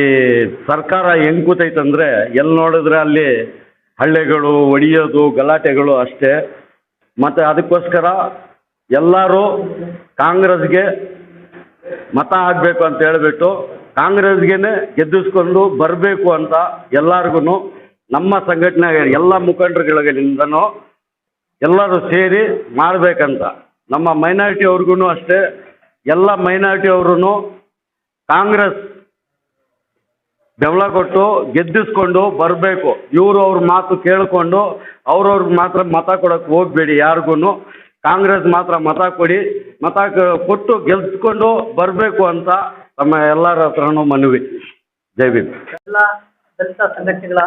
ಸರ್ಕಾರ ಹೆಂಗ್ ಕೂತೈತಂದ್ರೆ ಎಲ್ಲಿ ನೋಡಿದ್ರೆ ಅಲ್ಲಿ ಹಳ್ಳೆಗಳು ಒಡೆಯೋದು ಗಲಾಟೆಗಳು ಅಷ್ಟೇ. ಮತ್ತು ಅದಕ್ಕೋಸ್ಕರ ಎಲ್ಲರೂ ಕಾಂಗ್ರೆಸ್ಗೆ ಮತ ಆಗಬೇಕು ಅಂತ ಹೇಳಿಬಿಟ್ಟು ಕಾಂಗ್ರೆಸ್ಗೆನೆ ಗೆದ್ದಿಸ್ಕೊಂಡು ಬರಬೇಕು ಅಂತ ಎಲ್ಲರಿಗೂ ನಮ್ಮ ಸಂಘಟನೆ ಎಲ್ಲ ಮುಖಂಡರುಗಳಿಂದನೂ ಎಲ್ಲರೂ ಸೇರಿ ಮಾಡಬೇಕಂತ. ನಮ್ಮ ಮೈನಾರಿಟಿ ಅವ್ರಿಗೂ ಅಷ್ಟೇ, ಎಲ್ಲ ಮೈನಾರಿಟಿ ಅವ್ರೂ ಕಾಂಗ್ರೆಸ್ ಬೆಂಬಲ ಕೊಟ್ಟು ಗೆದ್ದಿಸ್ಕೊಂಡು ಬರಬೇಕು. ಇವರು ಅವ್ರ ಮಾತು ಕೇಳಿಕೊಂಡು ಅವ್ರವ್ರಿಗೆ ಮಾತ್ರ ಮತ ಕೊಡೋಕ್ಕೆ ಹೋಗಬೇಡಿ ಯಾರಿಗೂ ಕಾಂಗ್ರೆಸ್ ಮಾತ್ರ ಮತ ಕೊಡಿ ಮತ ಕ- ಕೊಟ್ಟು ಗೆಲ್ಸ್ಕೊಂಡು ಬರಬೇಕು ಅಂತ ನಮ್ಮ ಎಲ್ಲರ ಹತ್ರನೂ ಮನವಿ. ಜೈ ಎಲ್ಲ ದಲಿತ ಸಂಘಟನೆಗಳ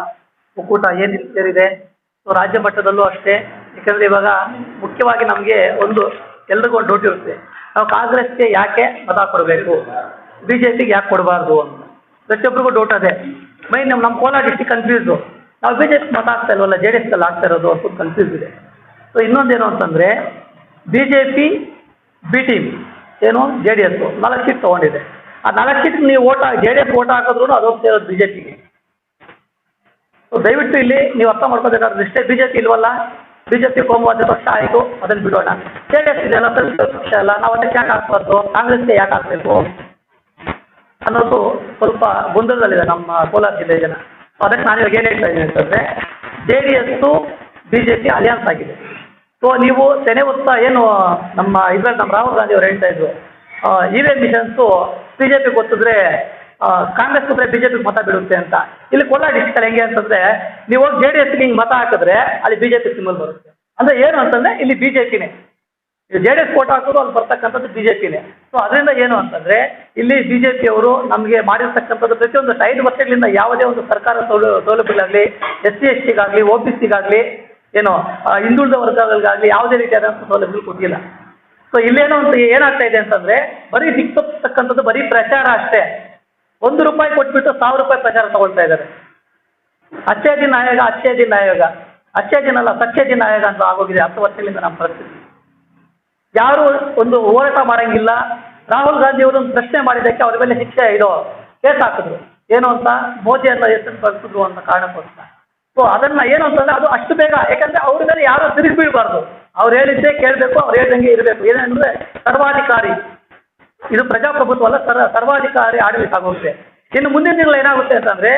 ಒಕ್ಕೂಟ ಏನು ಸೇರಿದೆ? ಸೊ, ರಾಜ್ಯ ಮಟ್ಟದಲ್ಲೂ ಅಷ್ಟೇ. ಯಾಕಂದ್ರೆ ಇವಾಗ ಮುಖ್ಯವಾಗಿ ನಮಗೆ ಒಂದು ಎಲ್ರಿಗೂ ಒಂದು ಡೌಟ್ ಇರುತ್ತೆ. ನಾವು ಕಾಂಗ್ರೆಸ್ಗೆ ಯಾಕೆ ಮತ ಕೊಡಬೇಕು? ಬಿ ಜೆ ಪಿಗೆ ಯಾಕೆ ಕೊಡಬಾರ್ದು ಅಂತ. ಪ್ರತಿಯೊಬ್ಬರಿಗೂ ಡೌಟ್ ಅದೇ. ಮೈ ನಮ್ಮ ನಮ್ಮ ಕೋಲಾರ ಡಿಸ್ಟಿಕ್ ಕನ್ಫ್ಯೂಸು ನಾವು ಬಿ ಜೆ ಪಿ ಮತ ಆಗ್ತಾ ಇಲ್ವಲ್ಲ, ಜೆ ಡಿ ಎಸ್ನಲ್ಲಿ ಆಗ್ತಾ ಇರೋದು ಅಂತ ಕನ್ಫ್ಯೂಸ್ ಇದೆ. ಸೊ ಇನ್ನೊಂದೇನು ಅಂತಂದರೆ B J P B team ಏನು? ಜೆ ಡಿ ಎಸ್ ನಾಲ್ಕು ಸೀಟ್ ತೊಗೊಂಡಿದೆ ಆ ನಾಲ್ಕು ಸೀಟ್ ನೀವು vote J D S vote ಹಾಕಿದ್ರು ಅದು ಹೋಗ್ತಾ ಇರೋದು ಬಿ ಜೆ ದಯವಿಟ್ಟು ಇಲ್ಲಿ ನೀವು ಅರ್ಥ ಮಾಡ್ಕೋಬೇಕಾದ್ರೆ ಇಷ್ಟೇ ಬಿ ಜೆ ಪಿ ಇಲ್ವಲ್ಲ? ಬಿ ಜೆ ಪಿ ಕೋಮುವಾದ ಪಕ್ಷ ಆಯಿತು, ಅದನ್ನು ಬಿಡೋಣ. ಜೆ ಡಿ ಎಸ್ ಪಕ್ಷ ಅಲ್ಲ, ನಾವು ಅದಕ್ಕೆ ಯಾಕೆ ಹಾಕ್ಬಾರ್ದು? ಕಾಂಗ್ರೆಸ್ಗೆ ಯಾಕೆ ಹಾಕ್ಬೇಕು? ಅನ್ನೋದು ಸ್ವಲ್ಪ ಗೊಂದಲದಲ್ಲಿದೆ ನಮ್ಮ ಕೋಲಾರ ಜಿಲ್ಲೆ ಜನ. ಅದಕ್ಕೆ ನಾನು ಇವಾಗ ಏನು ಹೇಳ್ತಾ ಇದ್ದೀನಿ ಅಂತಂದರೆ J D S B J alliance ಆಗಿದೆ. ಸೊ ನೀವು ತೆನೆ ಒತ್ತಾ ಏನು, ನಮ್ಮ ಇದ್ರಲ್ಲಿ ನಮ್ಮ ರಾಹುಲ್ ಗಾಂಧಿ ಅವರು ಹೇಳ್ತಾ ಇದ್ರು. E V machines B J P ಗೊತ್ತಿದ್ರೆ ಕಾಂಗ್ರೆಸ್ ಗೊತ್ತರೆ ಬಿ ಜೆ ಪಿಗೆ ಮತ ಬಿಡುತ್ತೆ ಅಂತ. ಇಲ್ಲಿ ಕೋಲಾರ ಡಿಸ್ಟಿಕಲ್ಲಿ ಹೆಂಗೆ ಅಂತಂದರೆ, ನೀವು ಹೋಗಿ ಜೆ ಡಿ ಎಸ್ಗೆ ಹಿಂಗೆ ಮತ ಹಾಕಿದ್ರೆ, ಅಲ್ಲಿ ಬಿ ಜೆ ಪಿ ಸಿಂಬಲ್ ಬರುತ್ತೆ. ಅಂದರೆ ಏನು ಅಂತಂದರೆ, ಇಲ್ಲಿ ಬಿ ಜೆ ಪಿನೇ ಜೆ ಡಿ ಎಸ್ ಕೋಟ್ ಹಾಕೋದು, ಅಲ್ಲಿ ಬರ್ತಕ್ಕಂಥದ್ದು ಬಿ ಜೆ ಪಿನೇ ಸೊ ಅದರಿಂದ ಏನು ಅಂತಂದರೆ, ಇಲ್ಲಿ ಬಿ ಜೆ ಪಿಯವರು ನಮಗೆ ಮಾಡಿರ್ತಕ್ಕಂಥದ್ದು ಪ್ರತಿಯೊಂದು ಐದು ವರ್ಷಗಳಿಂದ ಯಾವುದೇ ಒಂದು ಸರ್ಕಾರ ಸೌಲ, ಸೌಲಭ್ಯಗಳಾಗಲಿ ಎಸ್ ಸಿ ಎಸ್ ಟಿಗಾಗಲಿ ಒ ಬಿ ಸಿಗಾಗಲಿ ಏನು ಹಿಂದುಳಿದ ವರ್ಗಗಳಿಗಾಗಲಿ ಯಾವುದೇ ರೀತಿಯಾದಂಥ ಸೌಲಭ್ಯಗಳು ಕೊಟ್ಟಿಲ್ಲ. ಸೊ ಇಲ್ಲೇನೋ ಒಂದು ಏನಾಗ್ತಾ ಇದೆ ಅಂತಂದ್ರೆ, ಬರೀ ಸಿಕ್ತಕ್ಕಂಥದ್ದು ಬರೀ ಪ್ರಚಾರ ಅಷ್ಟೇ. ಒಂದು ರೂಪಾಯಿ ಕೊಟ್ಬಿಟ್ಟು ಸಾವಿರ ರೂಪಾಯಿ ಪ್ರಚಾರ ತಗೊಳ್ತಾ ಇದ್ದಾರೆ. ಅಚ್ಚೇ ದಿನ ಆಯೋಗ, ಅಚ್ಚೇ ದಿನ ಆಯೋಗ. ಅಚ್ಚೇ ದಿನ ಅಲ್ಲ, ಸಚ್ಚೇ ದಿನ ಆಯೋಗ ಅಂತ ಆಗೋಗಿದೆ ಹತ್ತು ವರ್ಷಗಳಿಂದ ನಮ್ಮ ಪರಿಸ್ಥಿತಿ. ಯಾರು ಒಂದು ಹೋರಾಟ ಮಾಡಂಗಿಲ್ಲ. ರಾಹುಲ್ ಗಾಂಧಿ ಅವರು ಒಂದು ಪ್ರಶ್ನೆ ಮಾಡಿದ್ದಕ್ಕೆ ಅವ್ರ ಮೇಲೆ ಶಿಕ್ಷೆ ಇದು ಕೇಸ್ ಹಾಕಿದ್ರು. ಏನು ಅಂತ ಮೋದಿ ಅಂತ ಹೆಸರು ಕಳಿಸಿದ್ರು ಅಂತ ಕಾರಣಕ್ಕೋಸ್ಕರ. ಸೊ ಅದನ್ನ ಏನು ಅಂತಂದ್ರೆ ಅದು ಅಷ್ಟು ಬೇಗ, ಯಾಕಂದ್ರೆ ಅವ್ರ ಮೇಲೆ ಯಾರು ತಿರುಗಿ ಬೀಳಬಾರ್ದು. ಅವ್ರು ಹೇಳಿದ್ದೆ ಕೇಳಬೇಕು, ಅವ್ರು ಹೇಳ್ದಂಗೆ ಇರಬೇಕು. ಏನಂದ್ರೆ ಸರ್ವಾಧಿಕಾರಿ. ಇದು ಪ್ರಜಾಪ್ರಭುತ್ವ ಅಲ್ಲ, ಸರ್, ಸರ್ವಾಧಿಕಾರಿ ಆಡಳಿತ ಆಗುತ್ತೆ ಇನ್ನು ಮುಂದಿನ ದಿನ ಏನಾಗುತ್ತೆ ಅಂತಂದ್ರೆ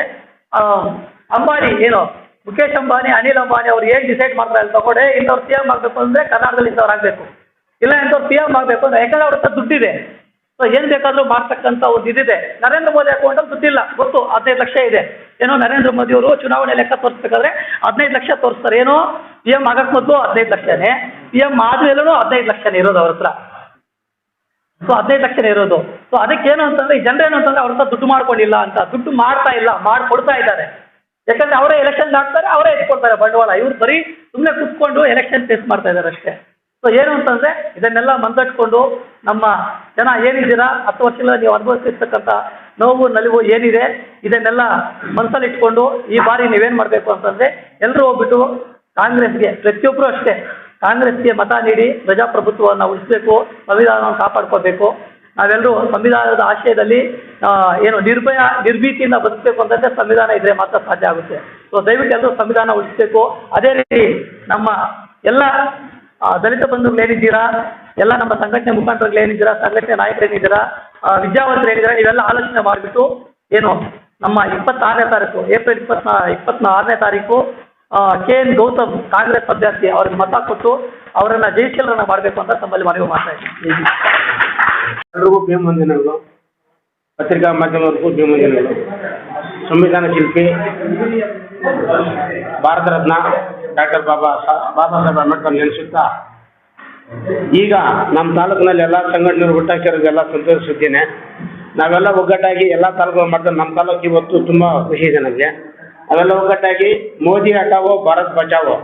ಅಂಬಾನಿ, ಏನು ಮುಖೇಶ್ ಅಂಬಾನಿ, ಅನಿಲ್ ಅಂಬಾನಿ ಅವ್ರು ಏನ್ ಡಿಸೈಡ್ ಮಾಡ್ತಾರೆ ತಗೊಂಡೆ, ಇಂಥವ್ರು ಸಿ ಎಂ ಆಗ್ಬೇಕು ಅಂದ್ರೆ ಕರ್ನಾಟಕದಲ್ಲಿ ಇಂಥವ್ರು ಆಗಬೇಕು. ಇಲ್ಲ, ಇಂಥವ್ರು ಸಿ ಎಂ ಆಗ್ಬೇಕು ಅಂದ್ರೆ, ಯಾಕಂದ್ರೆ ಅವ್ರ ಹತ್ರ ದುಡ್ಡಿದೆ. ಸೊ ಏನು ಬೇಕಾದರೂ ಮಾಡ್ತಕ್ಕಂಥ ಒಂದು ಇದಿದೆ. ನರೇಂದ್ರ ಮೋದಿ ಅಕೌಂಟಲ್ಲಿ ದುಡ್ಡಿಲ್ಲ ಗೊತ್ತು, ಹದಿನೈದು ಲಕ್ಷ ಇದೆ. ಏನೋ ನರೇಂದ್ರ ಮೋದಿ ಅವರು ಚುನಾವಣೆ ಲೆಕ್ಕ ತೋರಿಸ್ಬೇಕಾದ್ರೆ ಹದಿನೈದು ಲಕ್ಷ ತೋರಿಸ್ತಾರೆ. ಏನೋ ಪಿ ಎಂ ಆಗಕ್ಕೆ ಮೊದಲು ಹದಿನೈದು ಲಕ್ಷನೇ ಪಿ ಎಂ ಆದ್ಮೇಲೂ ಹದಿನೈದು ಲಕ್ಷನೇ ಇರೋದು ಅವ್ರ ಹತ್ರ. ಸೊ ಹದಿನೈದು ಲಕ್ಷನೇ ಇರೋದು. ಸೊ ಅದಕ್ಕೆ ಏನು ಅಂತಂದ್ರೆ, ಈ ಜನರೇನು ಅಂತಂದ್ರೆ ಅವ್ರ ಹತ್ರ ದುಡ್ಡು ಮಾಡ್ಕೊಂಡಿಲ್ಲ ಅಂತ. ದುಡ್ಡು ಮಾಡ್ತಾ ಇಲ್ಲ ಮಾಡ್ಕೊಡ್ತಾ ಇದ್ದಾರೆ. ಯಾಕಂದ್ರೆ ಅವರೇ ಎಲೆಕ್ಷನ್ ಹಾಕ್ತಾರೆ, ಅವರೇ ಎತ್ಕೊಡ್ತಾರೆ ಬಂಡವಾಳ. ಇವ್ರು ಬರೀ ಸುಮ್ಮನೆ ಕುತ್ಕೊಂಡು ಎಲೆಕ್ಷನ್ ಫೇಸ್ ಮಾಡ್ತಾ ಇದ್ದಾರೆ ಅಷ್ಟೇ. ಸೊ ಏನು ಅಂತಂದ್ರೆ, ಇದನ್ನೆಲ್ಲ ಮಂದಟ್ಕೊಂಡು ನಮ್ಮ ಜನ ಏನಿದ್ದೀರಾ ಹತ್ತು ವರ್ಷಗಳ ನೀವು ಅನುಭವಿಸಿರ್ತಕ್ಕಂಥ ನೋವು, ನಲಿವು ಏನಿದೆ, ಇದನ್ನೆಲ್ಲ ಮನಸ್ಸಲ್ಲಿ ಇಟ್ಕೊಂಡು ಈ ಬಾರಿ ನೀವೇನ್ ಮಾಡಬೇಕು ಅಂತಂದ್ರೆ ಎಲ್ಲರೂ ಹೋಗ್ಬಿಟ್ಟು ಕಾಂಗ್ರೆಸ್ಗೆ ಪ್ರತಿಯೊಬ್ಬರು ಅಷ್ಟೇ ಕಾಂಗ್ರೆಸ್ಗೆ ಮತ ನೀಡಿ ಪ್ರಜಾಪ್ರಭುತ್ವವನ್ನು ಉಳಿಸಬೇಕು, ಸಂವಿಧಾನವನ್ನು ಕಾಪಾಡ್ಕೋಬೇಕು. ನಾವೆಲ್ಲರೂ ಸಂವಿಧಾನದ ಆಶಯದಲ್ಲಿ ಏನು ನಿರ್ಭಯ, ನಿರ್ಭೀತಿಯಿಂದ ಬದುಕಬೇಕು ಅಂತಂದ್ರೆ ಸಂವಿಧಾನ ಇದ್ರೆ ಮಾತ್ರ ಸಾಧ್ಯ ಆಗುತ್ತೆ. ಸೊ ದಯವಿಟ್ಟು ಎಲ್ಲರೂ ಸಂವಿಧಾನ ಉಳಿಸಬೇಕು. ಅದೇ ರೀತಿ ನಮ್ಮ ಎಲ್ಲ ದಲಿತ ಬಂಧುಗಳು ಏನಿದ್ದೀರಾ? ಎಲ್ಲ ನಮ್ಮ ಸಂಘಟನೆ ಮುಖಾಂತರಗಳು ಏನಿದ್ದೀರಾ? ಸಂಘಟನೆ ನಾಯಕರು ಏನಿದ್ದೀರಾ? ಆ, ವಿದ್ಯಾವಂತರು ಏನಿದ್ದೀರಾ? ನೀವೆಲ್ಲ ಆಲೋಚನೆ ಮಾಡಿಬಿಟ್ಟು ಏನು ನಮ್ಮ ಇಪ್ಪತ್ತಾರನೇ ತಾರೀಕು ಏಪ್ರಿಲ್ ಇಪ್ಪತ್ನಾ ಇಪ್ಪತ್ನಾರನೇ ತಾರೀಕು ಕೆ ಎನ್ ಗೌತಮ್ ಕಾಂಗ್ರೆಸ್ ಅಭ್ಯರ್ಥಿ ಅವ್ರಿಗೆ ಮತ ಕೊಟ್ಟು ಅವರನ್ನ ಜಯಶೀಲರನ್ನ ಮಾಡಬೇಕು ಅಂತ ತಮ್ಮಲ್ಲಿ ಮನವಿ ಮಾಡ್ತಾ ಇದ್ದೀನಿ. ಎಲ್ರಿಗೂ ಭೀಮಂದಿನಗಳು ಪತ್ರಿಕಾ ಮಾಧ್ಯಮದವರಿಗೂ ಭೀಮಂದಿನಗಳು ಸಂವಿಧಾನ ಶಿಲ್ಪಿ ಭಾರತ ರತ್ನ ಡಾಕ್ಟರ್ ಬಾಬಾ ಬಾಬಾ ಸಾಹೇಬ್ ಅಂಬೇಡ್ಕರ್ ನೆನೆಸುತ್ತಾ, ಈಗ ನಮ್ಮ ತಾಲೂಕಿನಲ್ಲಿ ಎಲ್ಲ ಸಂಘಟನೆಗಳು ಹುಟ್ಟಾಕಿರೋದೆಲ್ಲ ಸಂತೋಷ ನಾವೆಲ್ಲ ಒಗ್ಗಟ್ಟಾಗಿ ಎಲ್ಲ ತಾಲೂಕು ಮಾಡ್ತಾರೆ ನಮ್ಮ ತಾಲೂಕು ಇವತ್ತು ತುಂಬ ಖುಷಿ ಇದೆ ನಮಗೆ ಅವೆಲ್ಲ ಒಗ್ಗಟ್ಟಾಗಿ ಮೋದಿ ಹಟಾವೋ ಭಾರತ್ ಬಚಾವೋ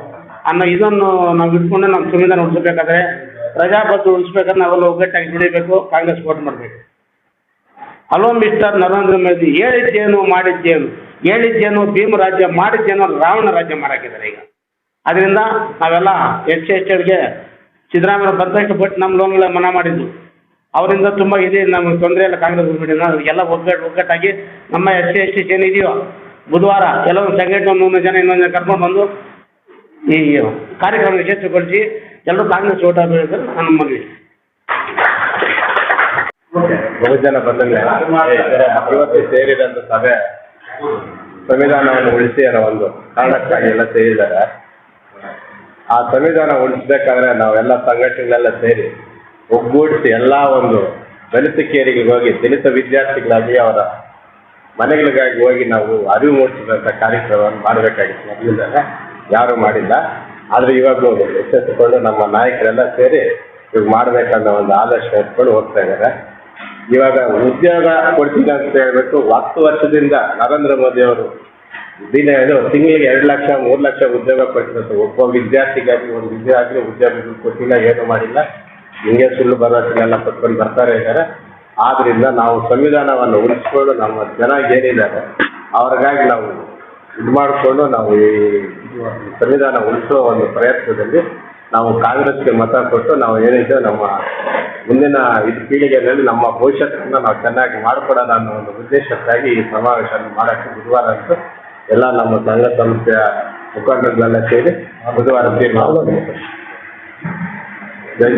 ಅನ್ನೋ ಇದನ್ನು ನಾವು ಇಟ್ಕೊಂಡು ನಮ್ಮ ಸಂವಿಧಾನ ಉಳಿಸ್ಬೇಕಾದ್ರೆ ಪ್ರಜಾಪ್ರಭುತ್ವ ಉಳಿಸ್ಬೇಕಾದ್ರೆ ನಾವೆಲ್ಲ ಒಗ್ಗಟ್ಟಾಗಿ ದುಡಿಬೇಕು, ಕಾಂಗ್ರೆಸ್ ವೋಟ್ ಮಾಡಬೇಕು. ಹಲೋ ಮಿಸ್ಟರ್ ನರೇಂದ್ರ ಮೋದಿ, ಹೇಳಿದ್ದೇನು, ಮಾಡಿದ್ದೇನು? ಹೇಳಿದ್ದೇನು, ಭೀಮ ರಾಜ್ಯ ಮಾಡಿದ್ದೇನು ರಾವಣ ರಾಜ್ಯ ಮಾಡಾಕಿದ್ದಾರೆ ಈಗ. ಅದರಿಂದ ನಾವೆಲ್ಲ ಹೆಚ್ಚು ಹೆಚ್ಚಿಗೆ ಸಿದ್ದರಾಮಯ್ಯ ಬದ್ದಕ್ಕೆ ಬಟ್ ನಮ್ಮ ಲೋನ್ಗಳ ಮನ ಮಾಡಿದ್ದು. ಅವರಿಂದ ತುಂಬ ಇದೆ, ನಮಗೆ ತೊಂದರೆ ಇಲ್ಲ ಕಾಂಗ್ರೆಸ್ ಬಿಟ್ಟಿಲ್ಲ ಎಲ್ಲ ಒಗ್ಗಟ್ಟು ಒಗ್ಗಟ್ಟಾಗಿ ನಮ್ಮ ಎಸ್ ಸಿ, ಎಸ್ ಟಿ ಏನಿದೆಯೋ, ಬುಧವಾರ ಕೆಲವೊಂದು ಸಂಘಟನೆ ಮೂರು ಜನ ಇನ್ನೊಂದು ಜನ ಕರ್ಕೊಂಡು ಬಂದು ಈ ಕಾರ್ಯಕ್ರಮ ಯಶಸ್ವಿಗೊಳಿಸಿ ಎಲ್ಲರೂ ಕಾಂಗ್ರೆಸ್ ಓಟ್ ಆಗಬೇಕು ನನ್ನ ಮನವಿ ಬಹುಜನ ಬಂಧುಗಳೇ ಇವತ್ತು ಸಭೆ ಸಂವಿಧಾನವನ್ನು ಉಳಿಸಿ ಅನ್ನೋ ಒಂದು ಕಾರಣಕ್ಕಾಗಿ ಎಲ್ಲ ಸೇರಿದ್ದಾರೆ. ಆ ಸಂವಿಧಾನ ಉಳಿಸ್ಬೇಕಾದ್ರೆ ನಾವೆಲ್ಲ ಸಂಘಟನೆಗಳೆಲ್ಲ ಸೇರಿ ಒಗ್ಗೂಡಿಸಿ ಎಲ್ಲ ಒಂದು ದಲಿತ ಕೇರಿಗೆ ಹೋಗಿ, ದಲಿತ ವಿದ್ಯಾರ್ಥಿಗಳಾಗಿ ಅವರ ಮನೆಗಳಿಗಾಗಿ ಹೋಗಿ ನಾವು ಅರಿವು ಮೂಡಿಸಿದಂಥ ಕಾರ್ಯಕ್ರಮವನ್ನು ಮಾಡಬೇಕಾಗಿತ್ತು. ಮೊದಲಿಂದಲೇ ಯಾರು ಮಾಡಿಲ್ಲ. ಆದರೆ ಇವಾಗ ಎಚ್ಚೆತ್ತುಕೊಂಡು ನಮ್ಮ ನಾಯಕರೆಲ್ಲ ಸೇರಿ ಇವಾಗ ಮಾಡಬೇಕನ್ನೋ ಒಂದು ಆದರ್ಶ ಇಟ್ಕೊಂಡು ಹೋಗ್ತಾ ಇದ್ದಾರೆ. ಇವಾಗ ಉದ್ಯೋಗ ಕೊಡ್ತೀನಿ ಅಂತ ಹೇಳ್ಬಿಟ್ಟು ಹತ್ತು ವರ್ಷದಿಂದ ನರೇಂದ್ರ ಮೋದಿ ಅವರು ದಿನ ಇದು ತಿಂಗಳಿಗೆ ಎರಡು ಲಕ್ಷ, ಮೂರು ಲಕ್ಷ ಉದ್ಯೋಗ ಕೊಟ್ಟಿರುತ್ತೆ ಒಬ್ಬ ವಿದ್ಯಾರ್ಥಿಗಾಗಿ, ಒಂದು ವಿದ್ಯಾರ್ಥಿ ಉದ್ಯೋಗ ಕೊಟ್ಟಿಲ್ಲ, ಏನು ಮಾಡಿಲ್ಲ. ಹಿಂಗೆ ಸುಳ್ಳು ಭರವಸೆನೆಲ್ಲ ಕೊಟ್ಕೊಂಡು ಬರ್ತಾರೆ ಇದ್ದಾರೆ. ಆದ್ರಿಂದ ನಾವು ಸಂವಿಧಾನವನ್ನು ಉಳಿಸ್ಕೊಂಡು ನಮ್ಮ ಜನ ಏನಿದ್ದಾರೆ, ಅವ್ರಿಗಾಗಿ ನಾವು ಇದು ಮಾಡಿಕೊಂಡು ನಾವು ಈ ಸಂವಿಧಾನ ಉಳಿಸೋ ಒಂದು ಪ್ರಯತ್ನದಲ್ಲಿ ನಾವು ಕಾಂಗ್ರೆಸ್ಗೆ ಮತ ಕೊಟ್ಟು ನಾವು ಏನಿದೆ ನಮ್ಮ ಮುಂದಿನ ಇದು ಪೀಳಿಗೆಯಲ್ಲಿ ನಮ್ಮ ಭವಿಷ್ಯವನ್ನು ನಾವು ಚೆನ್ನಾಗಿ ಮಾಡಿಕೊಡೋಣ ಅನ್ನೋ ಒಂದು ಉದ್ದೇಶಕ್ಕಾಗಿ ಈ ಸಮಾವೇಶವನ್ನು ಮಾಡೋಕ್ಕೆ ಬುಧವಾರ ಅಂತ ಎಲ್ಲ ನಮ್ಮ ಸಂಘ ಸಂಸ್ಥೆಯ ಮುಖಂಡರುಗಳೆಲ್ಲ ಸೇರಿ ಬುಧವಾರ ತೀರ್ಮಾನ. ಜೈ.